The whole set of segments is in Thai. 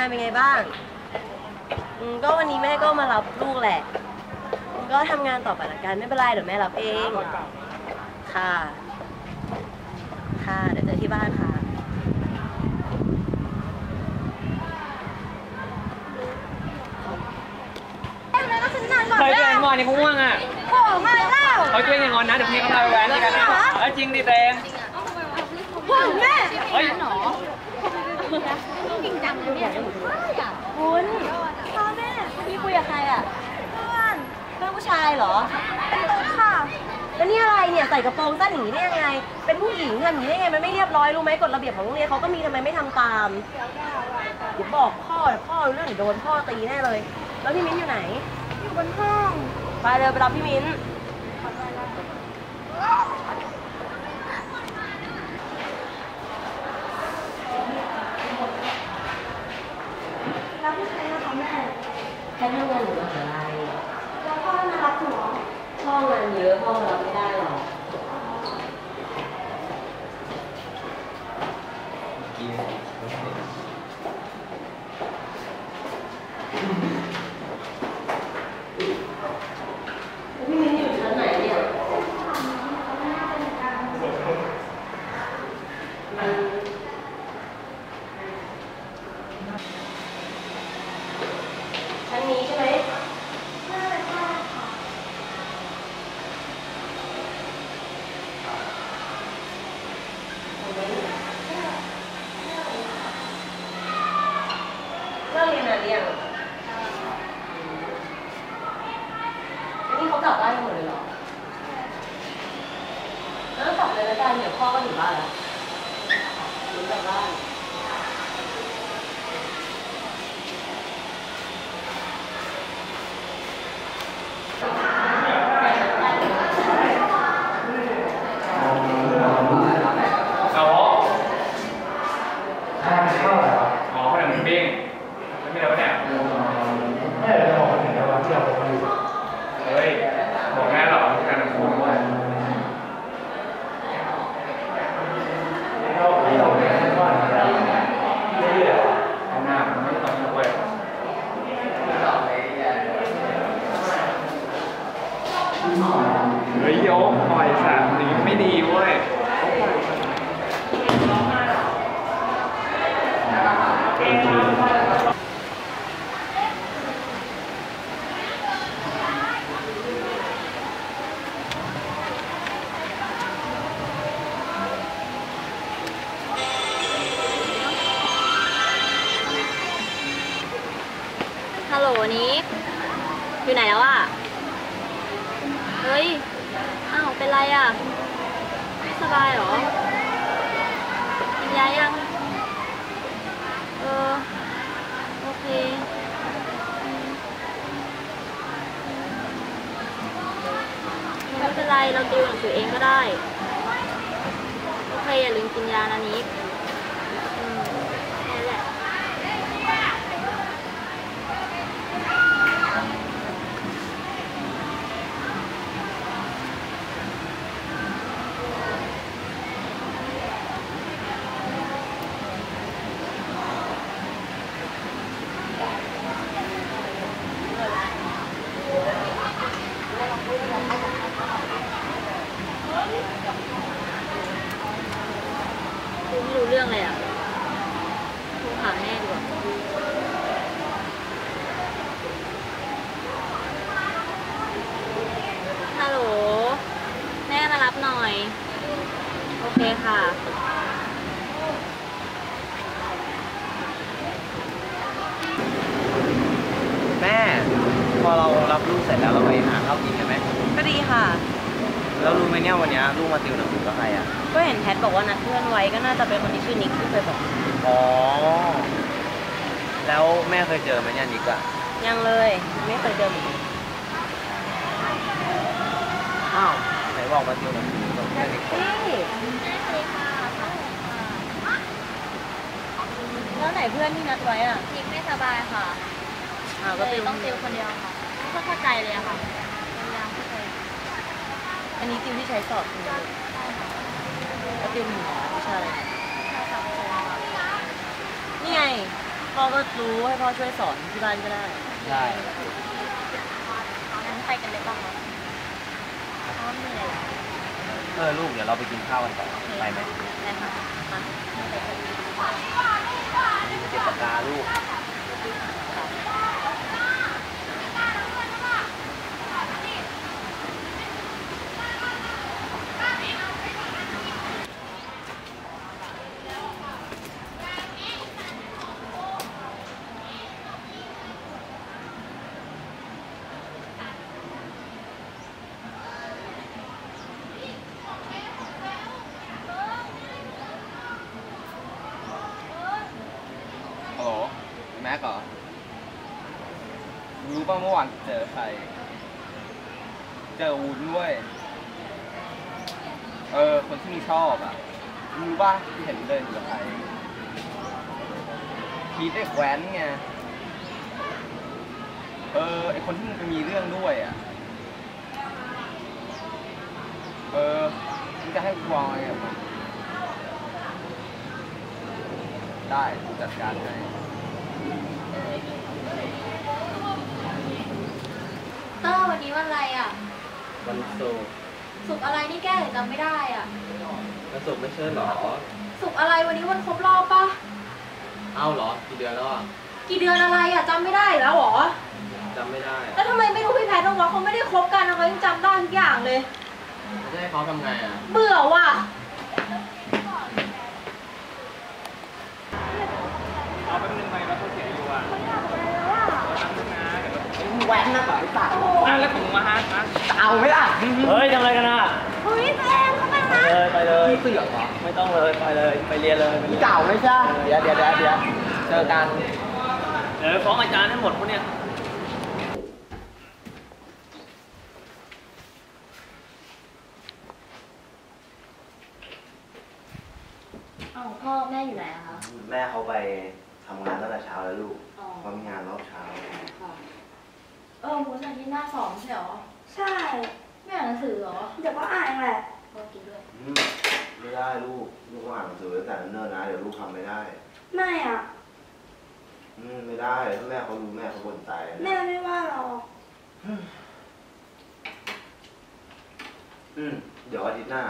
านเป็นไงบ้างอืมก็วันนี้แม่ก็มารับลูกแหละ ก็ทำงานต่อไปละกันไม่เป็นไรเดี๋ยวแม่รับเอง ค่ะ ค่ะ เดี๋ยวเจอที่บ้านค่ะเอ้ยแล้วก็ฉันนานก่อนเฮ้ยตัวแล้เองวงอนนี่เขาง่วงอะโผล่มาแล้วเฮ้ยตัวเองอย่างอนนะเดี๋ยวพี่เขาพาไปแว้นกันนะเฮ้ยจริงดิเตงโผล่แม่เฮ้ย จริงจังเลยเนี่ยคุณพ่อแม่พี่คุยกับใครอะเพื่อนเพื่อนผู้ชายเหรอ เป็นตุ๊ดค่ะแล้วนี่อะไรเนี่ยใส่กระโปรงสั้นอย่างนี้ได้ยังไง เป็นผู้หญิงทำอย่างนี้ได้ยังไงมันไม่เรียบร้อยรู้ไหมกฎระเบียบของโรงเรียนเขาก็มีทำไมไม่ทำตามเดี๋ยวบอกพ่อพ่อเรื่องเดี๋ยวโดนพ่อตีแน่เลย แล้วพี่มิ้นอยู่ไหน อยู่บนห้องไปเร็วไปรับพี่มิ้นรับผู้ชายนะคะแม่ แค่ทำงานอยู่มหาลัยแล้วพ่อมารับหนูเหรอพ่องานเยอะพ่อรับไม่ได้หรอก พี่มิ้นอยู่ชั้นไหนเนี่ยมันชั้นนี้ใช่ไหม ไม่ได้ค่ะ เลิกเรียนนานหรือยังอันนี้เขากลับบ้านกันหมดเลยเหรอแล้วกลับเลยแล้วกันเดี๋ยวพ่อก็อยู่บ้านแล้วหนูกลับบ้าน เอาอ๋อขนมปิ้งไม่มีแล้วเนี่ยเฮ้ยบอกแม่หรอการทำบุญด้วยเอาหน้ามันไม่ต้องด้วย เฮ้ยโยมปล่อยสามนี้ไม่ดีเว้ยานอันนี้ดอืมแค่นั้นแหละ คุยไม่รู้เรื่องเลยอะโทรหาแม่ดีกว่า ฮัลโหล แม่มารับหน่อย โอเคค่ะ แม่ พ อเรารับลูกเสร็จแล้วเราไปหาข้าวกินกันไหมก็ดีค่ะ แล้วรู้ไหมเนี่ยวันเนี้ยลูกมาติวหนังสือกับใครอะ ก็เห็นแพทบอกว่านัดเพื่อนไว้ก็น่าจะเป็นคนที่ชื่อนิกที่เคยบอก อ๋อ แล้วแม่เคยเจอไหมเนี่ยนิกอะยังเลยไม่เคยเจอเหมือนกันอ้าวไหนบอกมาติวหนังสือกับเพื่อนนิกนี่แล้วไหนเพื่อนที่นัดไว้อะ นิกไม่สบายค่ะอ้าวก็ก็เลติยวต้องติวคนเดียวค่ะ ไม่เข้าใจเลยอะค่ะพยายามเข้าใจอันนี้ติวที่ใช้สอบใช่ไหมแล้วติวหนึ่งวิชาอะไรใช่ค่ะเข้าใจค่ะนี่ไงพ่อก็รู้ให้พ่อช่วยสอนที่บ้านก็ได้ได้งั้นไปกันเลยบ้างไหมอ๋อเหนื่อยเออลูกเดี๋ยวเราไปกินข้าวกันต่อไปไหมได้ค่ะมาเก็บปากกาลูก ฮัลโหลแม็กเหรอรู้ป่ะ เมื่อวานเจอใคร เจอวุ้นด้วยเออ คนที่มึงชอบอะรู้ป่ะที่เห็นเดินอยู่กับใครพีทไอ้แคว้นไง เออ ไอคนที่มึงไปมีเรื่องด้วยอะ เออมึงจะให้กูวางไงกับมันได้กูจัดการให้ เต อร์วันนี้วันอะไรอะ วันศุกร์สุกร์อะไรนี่แก้ถึงจำไม่ได้อะ วันศุกร์ไม่ใช่เหรอ สุกร์อะไรวันนี้วันครบรอบปะเอ้าเหรอ กี่เดือนแล้วอะกี่เดือนอะไรอะจำไม่ได้แล้วเหรอ จำไม่ได้แล้วทำไมไม่รู้พี่แพทย์น้องวะเขาไม่ได้คบกันนะเขายังจำได้ทุกอย่างเลย จะให้เขาทำไงอะ เบื่อว่ะ เอาแป๊บนึงไหมแล้วเขาเสียอยู่อะทำนึงนะเดี๋ยว แหวนนะก่อนไอ้สัตว์อะแล้วผมมาฮะมาเอาไหมล่ะเฮ้ยทำอะไรกันอะเฮ้ยตัวเองเขาไปนะ เลยไปเลย พี่เสือกเหรอไม่ต้องเลยไปเลยไปเรียนเลยพี่เก่าไม่ใช่เดี๋ยวเดี๋ยวเดี๋ยวเดี๋ยวเจอกันเดี๋ยวฟ้องอาจารย์ให้หมดพวกเนี้ยเอ้าพ่อแม่อยู่ไหนอะคะ แม่เขาไปทำงานตั้งแต่เช้าแล้วลูกอ๋อ เขามีงานรอบเช้าค่ะ เออคุณอาทิตย์หน้าสองใช่เหรอ ใช่ ไม่อ่านหนังสือเหรอ เดี๋ยวก็อ่านเองแหละพ่อกินด้วยอืมไม่ได้ลูก ลูกต้องอ่านหนังสือตั้งแต่เนิ่นๆนะ เดี๋ยวลูกทำไม่ได้ ไม่อะ อืมไม่ได้ถ้าแม่เขารู้แม่เขาบ่นตายนะแม่ไม่ว่าหรอกอืมเดี๋ยวอาทิตย์หน้า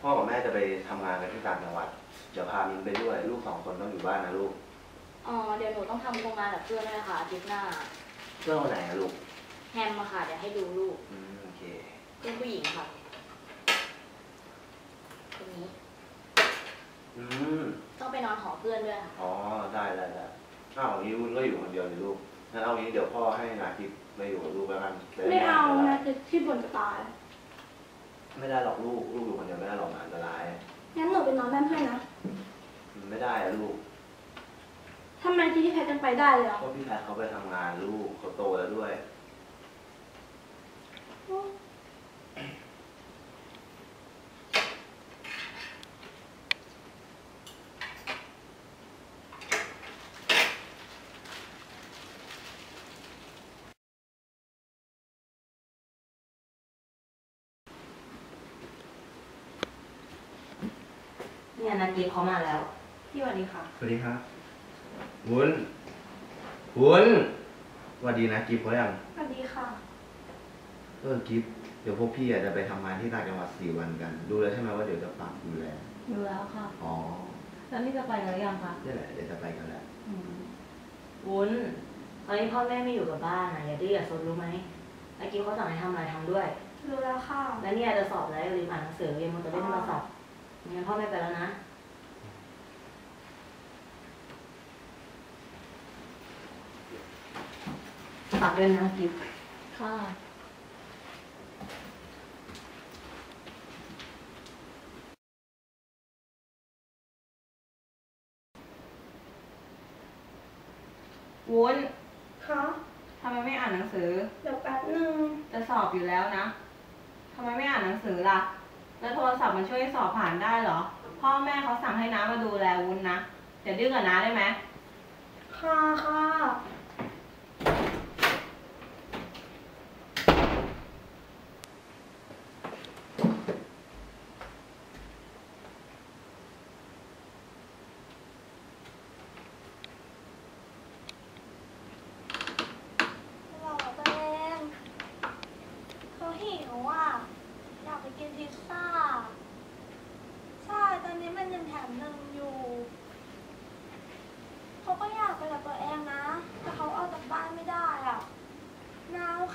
พ่อกับแม่จะไปทำงานกันที่ต่างจังหวัด เดี๋ยวพามินไปด้วย ลูกสองคนต้องอยู่บ้านนะลูก อ๋อ เดี๋ยวหนูต้องทำโครงงานกับเพื่อนด้วยค่ะอาทิตย์หน้า เพื่อนคนไหนอะลูกแฮมมาค่ะเดี๋ยวให้ดูลูกอืมโอเคเพื่อนผู้หญิงค่ะคนนี้อืมต้องไปนอนหอเพื่อนด้วยค่ะอ๋อได้ได้ได้อ้าวนี้วุ้นก็อยู่คนเดียวเลยลูกงั้นเอางี้เดี๋ยวพ่อให้นาทิพย์มาอยู่กับลูกแล้วกันจะด้ไม่เอานนะจะที่บ่นจะตายไม่ได้หรอกลูกลูกอยู่คนเดียวไม่ได้หรอกมันอันตรายงั้นหนูไปนอนบ้านเพื่อนนะ มันไม่ได้อะลูกทำ ไมที่พี่แพทย์ยังไปได้เลยอะเพราะพี่แพทย์เขาไปทำงานลูกเขาโตแล้วด้วย เนี่ยนักกีเขามาแล้ว พี่สวัสดีค่ะ สวัสดีครับ วุ้นวุ้นสวัสดีนะกิฟต์เขายังสวัสดีค่ะ เออกิฟต์เดี๋ยวพวกพี่อะจะไปทำงานที่ต่างจังหวัดสี่วันกัน ดูแล้วใช่ไหมว่าเดี๋ยวจะปรับดูแลดูแล้วค่ะ อ๋อแล้วนี่จะไปหรือยังคะนี่แหละเดี๋ยวจะไปกันแล้ววุ้นตอนนี้พ่อแม่ไม่อยู่กับบ้านอะอย่าดื้ออย่าซนรู้ไหมนักกีเขาสั่งให้ทำอะไรทำด้วย รู้แล้วค่ะ แล้วเนี่ยจะสอบแล้วอย่าลืมอ่านหนังสือเรียนมันจะเล่นโทรศัพท์ไม่งั้นพ่อไม่ไปแล้วนะ ฝากด้วยนะกิฟต์ค่ะวุ้นค่ะทำไมไม่อ่านหนังสือ เดี๋ยวแป๊บนึงจะสอบอยู่แล้วนะทำไมไม่อ่านหนังสือล่ะ แล้วโทรศัพท์มันช่วยสอบผ่านได้เหรอ พ่อแม่เขาสั่งให้น้ามาดูแลวุ้นนะอย่าดื้อกับน้าได้ไหมค่ะค่ะ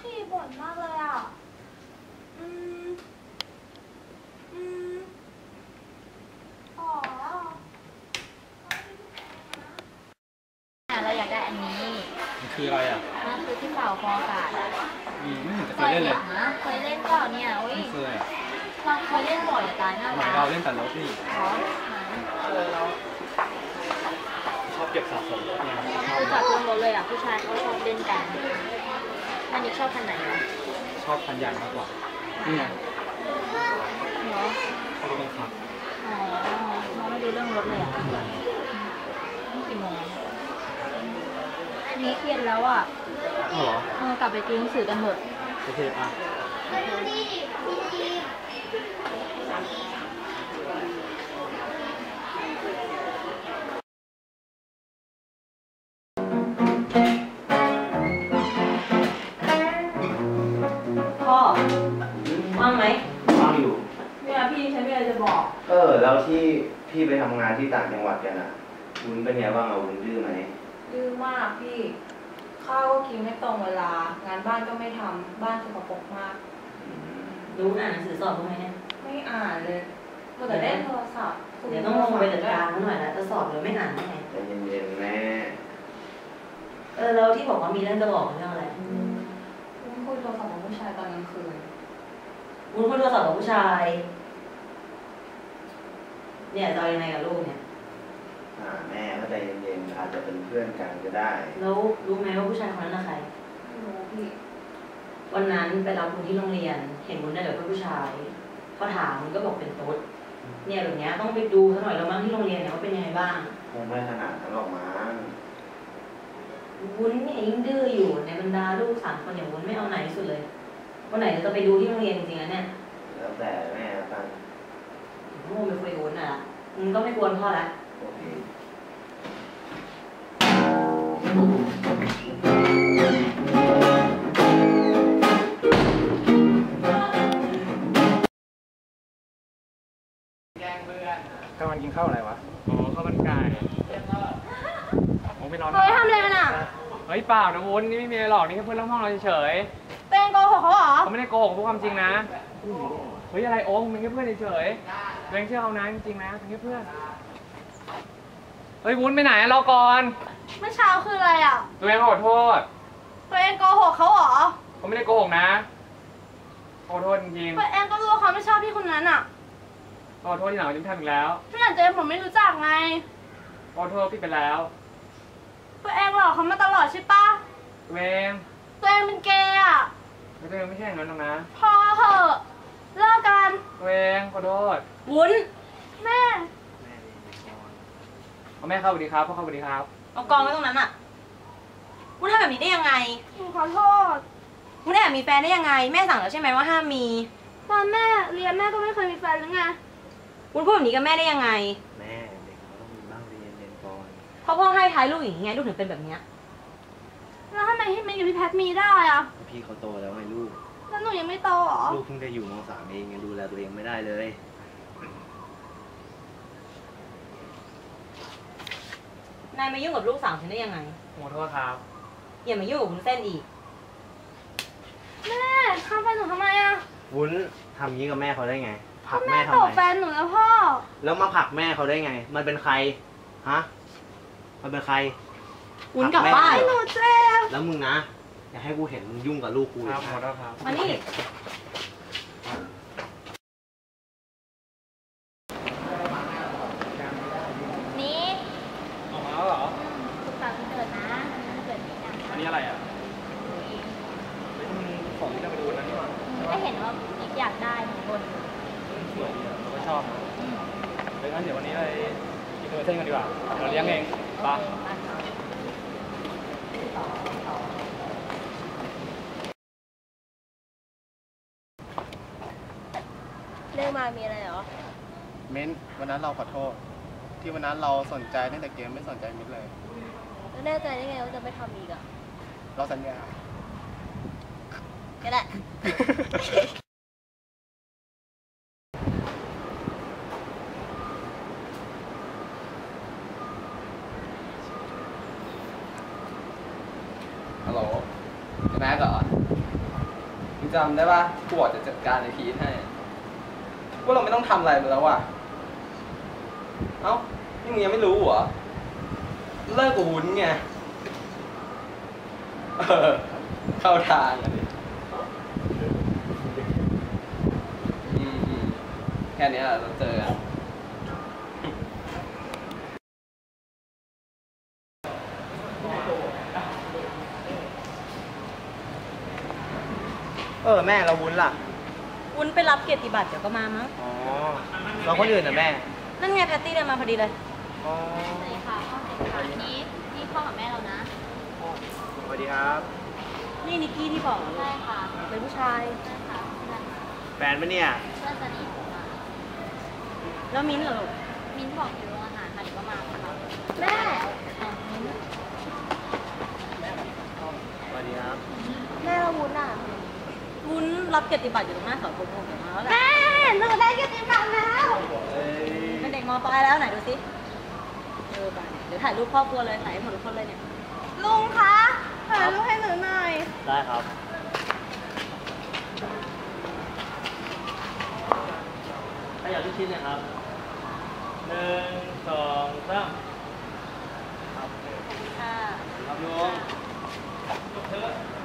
ขี้บ่นมากเลยอะ อืม อืม อ๋อ เราอยากได้อันนี้ มัน คืออะไรอะมันคือที่เป่าฟองอากาศอะอืมไม่เห็นจะเคยเล่นเลยนะเคยเล่นก่อนเนี่ยอุ้ยไม่เคยอะเราเคยเล่นบ่อยจะตายหน้าสมัร้ายนเราเล่นแต่รถนี่ขอไหนชอบเก็บสะสมรถไงรู้จักเครื่องรถเลยอะผู้ชายเขาชอบเล่นกันอันนี้ชอบคันไหนอะชอบคันใหญ่มากกว่านี่ไงเหรอเขารถบังคับอ๋อเราไม่ดูเรื่องรถเลยอะนี่กี่โมง แล้วเนี่ยอันนี้เครียดแล้วอะอ๋อเหรอ เออกลับไปกินหนังสือกันเถอะโอเคอะพ่อว่างไหมฟังอยู่ เนี่ยพี่ฉันมีอะไรจะบอก เออ แล้วที่พี่ไปทำงานที่ต่างจังหวัดกันอะวุ้นเป็นไงบ้างอะวุ้นดื้อไหม ดื้อมากพี่ ข้าวก็กินไม่ตรงเวลา งานบ้านก็ไม่ทำบ้านสกปรกมากอืมดูอ่านหนังสือสอบบ้างไหมเนี่ยไม่อ่านเลยมัวแต่เล่นโทรศัพท์เดี๋ยวต้องลงไปจัดการเขาหน่อยนะจะสอบหรือไม่อ่านได้ไงใจเย็นๆแม่เออแล้วที่บอกว่ามีเรื่องจะบอกเรื่องอะไรวุ้นคุยโทรศัพท์กับผู้ชายตอนกลางคืน วุ้นคุยโทรศัพท์กับผู้ชาย เนี่ยจะเอายังไงกับลูกเนี่ย อ่าแม่ก็ใจเย็นๆอาจจะเป็นเพื่อนกันก็ได้ แล้วรู้ไหมว่าผู้ชายคนนั้นน่ะใคร ไม่รู้พี่วันนั้นไปรับวุ้นที่โรงเรียน เห็นวุ้นได้กับเพื่อนผู้ชายพอถามวุ้นก็บอกเป็นตุ๊ดเนี่ยแบบเนี้ยต้องไปดูซะหน่อยแล้วมั้งที่โรงเรียนเนี่ยว่าเป็นยังไงบ้างคงไม่ขนาดนั้นหรอกมั้งวุ้นเนี่ยยิ่งดื้ออยู่ในบรรดาลูกสามคนอย่างวุ้นไม่เอาไหนที่สุดเลยวันไหนจะไปดูที่โรงเรียนจริงๆนะเนี่ยแล้วแต่แม่แล้วกัน โม่ไปคุยกับวุ้นน่ะละมึงก็ไม่กวนพ่อละโอเค ฮ้ยเปล่านะวุ้นนี่ไม่มีอะไรหรอกนี่แค่เพื่อนร่วมห้องเราเฉยเต้นโกหกเขาเหรอ ๆเขาไม่ได้โกหกพูดความจริงนะเฮ้ยอะไรโอ้มึงเป็นแค่เพื่อนเฉยๆตัวเองเชื่อเขานะจริงๆนะเป็นแค่เพื่อนเฮ้ยวุ้นไปไหนรอก่อนเมื่อเช้าคืออะไรอะ ตัวเองขอโทษตัวเองโกหกเขาเหรอเขาไม่ได้โกหกนะขอโทษจริงตัวเองก็รู้ว่าเขาไม่ชอบพี่คนนั้นอะๆขอโทษที่หลังจิ้มทำอีกแล้วขนาดเจอผมไม่รู้จักไงขอโทษพี่ไปแล้ว ตัวเองหลอกเขามาตลอดใช่ปะตัวเองตัวเองเป็นเกย์อะตัวเองไม่ใช่อย่างนั้นหรอกนะพอเหอะเลิกกันตัวเองขอโทษวุ้นแม่เอาแม่เข้าสวัสดีครับพ่อเข้าสวัสดีครับเอากองไว้ตรงนั้นอะวุ้นทำแบบนี้ได้ยังไงหนูขอโทษวุ้นแอบมีแฟนได้ยังไง แม่สั่งแล้วใช่ไหมว่าห้ามมีตอนแม่เรียนแม่ก็ไม่เคยมีแฟนหรือไงวุ้นพูดแบบนี้กับแม่ได้ยังไง เพราะพ่อให้ท้ายลูกอย่างนี้ไงลูกถึงเป็นแบบเนี้ยแล้วทำไมที่ไม่กับพี่แพทมีได้อะพี่เขาโตแล้วไงลูก แล้วหนูยังไม่โตเหรอ ลูกเพิ่งจะอยู่มสามเองยังดูแลตัวเองไม่ได้เลย นายมายุ่งกับลูกสาวฉันได้ยังไง ขอโทษครับ อย่ามายุ่งกับวุ้นเส้นอีก แม่ข้ามแฟนหนูทำไมอะวุ้นทำงี้กับแม่เขาได้ไงผลักแม่แม่ทำตไม บแฟนหนูแล้วพ่อ แล้วมาผลักแม่เขาได้ไง มันเป็นใคร ฮะ มันเป็นใครวุ้นกลับบ้านหนูเจ็บแล้วมึงนะ อย่าให้กูเห็นมึงยุ่งกับลูกกูอีคกรับขอนะโทษครับมานี่นี่ ออกมาแล้วเหรอ สุขสันต์วันเกิดนะวันเกิดนี่นะ อันนี้อะไรอะเฮ้ยมันของที่เราไปดูวันนั้นนี่หว่า ก็เห็นว่าอีกอยากได้ของคน สวยดีอะเราก็ชอบเฮ้ยงั้นเดี๋ยววันนี้ไปกินเนื้อเส้นกันดีกว่าเราเลี้ยงเองไปะ เรื่อง มามีอะไรเหรอ เม้นวันนั้นเราขอโทษ ที่วันนั้นเราสนใจตั้งแต่เกมไม่สนใจมิดเลย แล้วแน่ใจได้ไงว่าจะไม่ทำอีกอะเราสัญญา ก็ได้ ฮัลโหลแม็กเหรอจำได้ป่ะกูบอกจะจัดการไอพีทให้ ว่าเราไม่ต้องทำอะไรมันแล้วอะ เอ้า นี่มึงยังไม่รู้เหรอ เลิกกับวุ้นไง เออ เข้าทางอะดิอืมอืมแค่เนี้ยเราเจอกันเออ แม่เราวุ้นล่ะ วุ้นไปรับเกียรติบัตรเดี๋ยวก็มามั้ง อ๋อเราคนอื่นนะแม่ นั่นไงแพตตี้เดินมาพอดีเลย อ๋อสวัสดีค่ะพ่อเด็กค่ะนี่นี่พ่อกับแม่เรานะ สวัสดีครับ นี่นิกกี้ที่บอกเหรอใช่ค่ะเป็นผู้ชาย ใช่ค่ะเพื่อนแฟนปะเนี่ย เพื่อนสนิทผมอะแล้วมิ้นท์เหรอลูก มิ้นท์บอกอยู่โรงอาหารค่ะเดี๋ยวก็มาค่ะแม่อะมิ้นท์สวัสดีครับ แม่เราวุ้นอะ วุ้นรับเกียรติบัตรอยู่ตรงหน้าเสาธงโรงมาแล้วแหละแม่หนูได้เกียรติบัตรแล้วเอ้ยเป็นเด็กมปลายแล้วไหนดูสิเออไปเนี่ยเดี๋ยวถ่ายรูปครอบครัวเลยถ่ายให้หมดทุกคนเลยเนี่ยลุงคะถ่ายรูปให้หนูหน่อย ได้ครับถ้าอยากทุกชิ้นนะครับหนึ่งสองสามครับค่ะครับลุงเ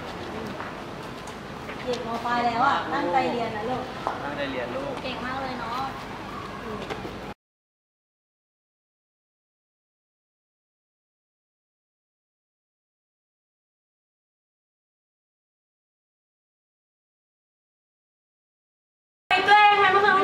ด็กมปลายแล้วอะตั้งใจเรียนนะลูก ตั้งใจเรียนลูก เก่งมากเลยเนาะไอ้ตัวเองทำไมเมื่อคื